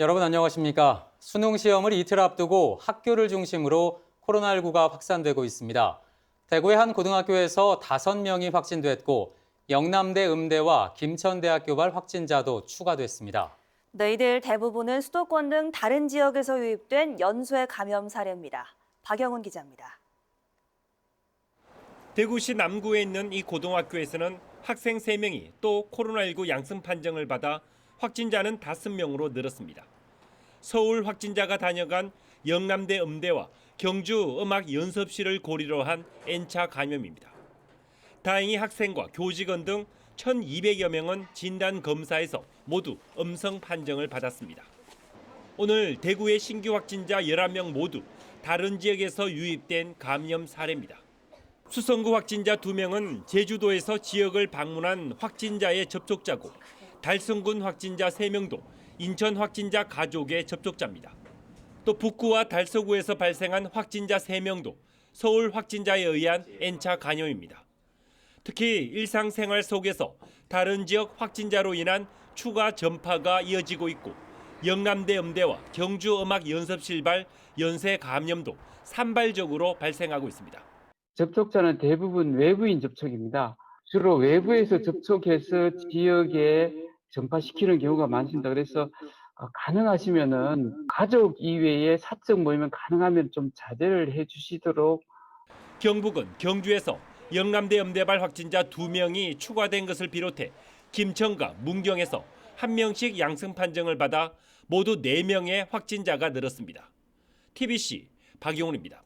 여러분 안녕하십니까? 수능 시험을 이틀 앞두고 학교를 중심으로 코로나19가 확산되고 있습니다. 대구의 한 고등학교에서 5명이 확진됐고 영남대 음대와 김천대학교발 확진자도 추가됐습니다. 네, 이들 대부분은 수도권 등 다른 지역에서 유입된 연쇄 감염 사례입니다. 박영훈 기자입니다. 대구시 남구에 있는 이 고등학교에서는 학생 3명이 또 코로나19 양성 판정을 받아 확진자는 5명으로 늘었습니다. 서울 확진자가 다녀간 영남대 음대와 경주 음악 연습실을 고리로 한 N차 감염입니다. 다행히 학생과 교직원 등 1,200여 명은 진단 검사에서 모두 음성 판정을 받았습니다. 오늘 대구의 신규 확진자 11명 모두 다른 지역에서 유입된 감염 사례입니다. 수성구 확진자 2명은 제주도에서 지역을 방문한 확진자의 접촉자고 달성군 확진자 3명도 인천 확진자 가족의 접촉자입니다. 또 북구와 달서구에서 발생한 확진자 3명도 서울 확진자에 의한 N차 감염입니다. 특히 일상생활 속에서 다른 지역 확진자로 인한 추가 전파가 이어지고 있고 영남대 음대와 경주 음악 연습실 발 연쇄 감염도 산발적으로 발생하고 있습니다. 접촉자는 대부분 외부인 접촉입니다. 주로 외부에서 접촉해서 지역에 전파시키는 경우가 많습니다. 그래서 어, 가능하시면은 가족 이외에 사적 모임은 가능하면 좀 자제를 해 주시도록 경북은 경주에서 영남대 음대발 확진자 2명이 추가된 것을 비롯해 김천과 문경에서 한 명씩 양성 판정을 받아 모두 4명의 확진자가 늘었습니다. TBC 박용훈입니다.